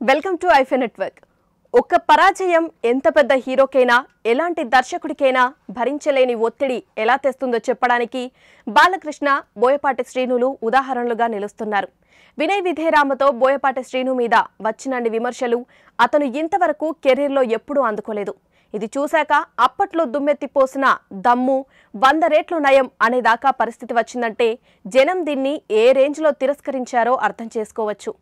Welcome to ఐఫే network. ఒక్క పరాజయం ఎంత పెద్ద హీరోకైనా ఎలాంటి దర్శకుడికైనా భరించలేని ఒత్తిడి ఎలా తెస్తుందో చెప్పడానికి బాలకృష్ణ బోయపాటి శ్రీనులు ఉదాహరణలుగా నిలుస్తున్నారు. వినయ్ విధేరామతో బోయపాటి శ్రీను మీద వచ్చినన్ని విమర్శలు అతను ఇంతవరకు కెరీర్లో ఎప్పుడూ అందుకోలేదు. ఇది చూశాక అప్పట్లో దుమ్మెత్తిపోసిన దమ్ము వంద రేట్లు నయం అనేదాకా పరిస్థితి వచ్చిందంటే జనం దీన్ని ఏ రేంజ్లో తిరస్కరించారో అర్థం చేసుకోవచ్చు.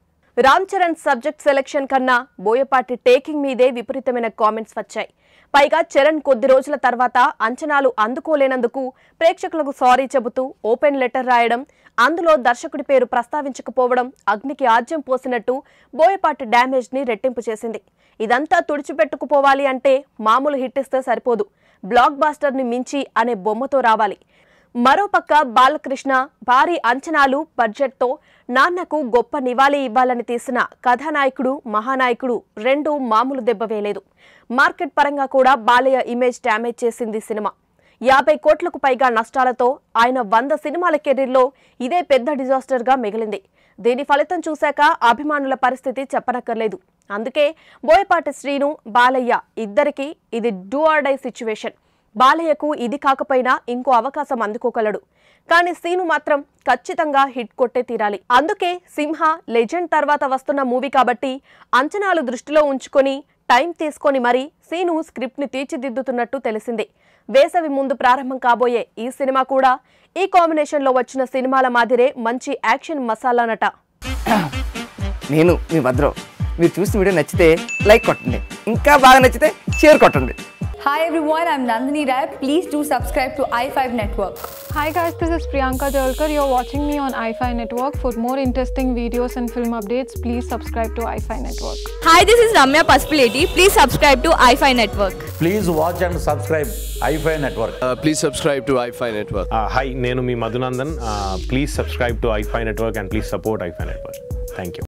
రామ్ చరణ్ సబ్జెక్ట్ సెలెక్షన్ కన్నా బోయపాటి టేకింగ్ మీదే విపరీతమైన కామెంట్స్ వచ్చాయి. పైగా చరణ్ కొద్ది రోజుల తర్వాత అంచనాలు అందుకోలేనందుకు ప్రేక్షకులకు సారీ చెబుతూ ఓపెన్ లెటర్ రాయడం అందులో దర్శకుడి పేరు ప్రస్తావించకపోవడం అగ్నికి ఆజ్యం పోసినట్టు బోయపాటి డ్యామేజ్ని రెట్టింపు చేసింది. ఇదంతా తుడిచిపెట్టుకుపోవాలి అంటే మామూలు హిట్ ఇస్తే సరిపోదు. బ్లాక్ బాస్టర్ని మించి అనే బొమ్మతో రావాలి. మరోపక్క బాలకృష్ణ భారీ అంచనాలు బడ్జెట్తో నాన్నకు గొప్ప నివాళి ఇవ్వాలని తీసిన కథానాయకుడు మహానాయకుడు రెండు మామూలు దెబ్బ వేయలేదు. మార్కెట్ పరంగా కూడా బాలయ్య ఇమేజ్ డ్యామేజ్ చేసింది సినిమా. యాభై కోట్లకు పైగా నష్టాలతో ఆయన వంద సినిమాల కెరీర్లో ఇదే పెద్ద డిజాస్టర్గా మిగిలింది. దీని ఫలితం చూశాక అభిమానుల పరిస్థితి చెప్పనక్కర్లేదు. అందుకే బోయపాటి శ్రీను బాలయ్య ఇద్దరికీ ఇది డూ ఆర్ డై సిచ్యువేషన్. బాలయ్యకు ఇది కాకపోయినా ఇంకో అవకాశం అందుకోగలడు. కానీ సీను మాత్రం ఖచ్చితంగా హిట్ కొట్టే తీరాలి. అందుకే సింహ లెజెండ్ తర్వాత వస్తున్న మూవీ కాబట్టి అంచనాలు దృష్టిలో ఉంచుకొని టైం తీసుకొని మరీ సీను స్క్రిప్ట్ని తీర్చిదిద్దుతున్నట్టు తెలిసింది. వేసవి ముందు ప్రారంభం కాబోయే ఈ సినిమా కూడా ఈ కాంబినేషన్లో వచ్చిన సినిమాల మాదిరే మంచి యాక్షన్ మసాలానట నేను మీ భద్రం. మీరు చూసిన వీడియో నచ్చితే లైక్ కొట్టండి. ఇంకా బాగా నచ్చితే షేర్ కొట్టండి. Hi everyone, I'm Nandini Rai. Please do subscribe to i5 Network. Hi guys, this is Priyanka Jalkar. You're watching me on iFi Network. For more interesting videos and film updates, please subscribe to iFi Network. Hi, this is Ramya Paspaleti. Please subscribe to iFi Network. Please watch and subscribe iFi Network. Uh, please subscribe to iFi Network. Hi నేను మీ Madhunandan please subscribe to iFi network and please support iFi network thank you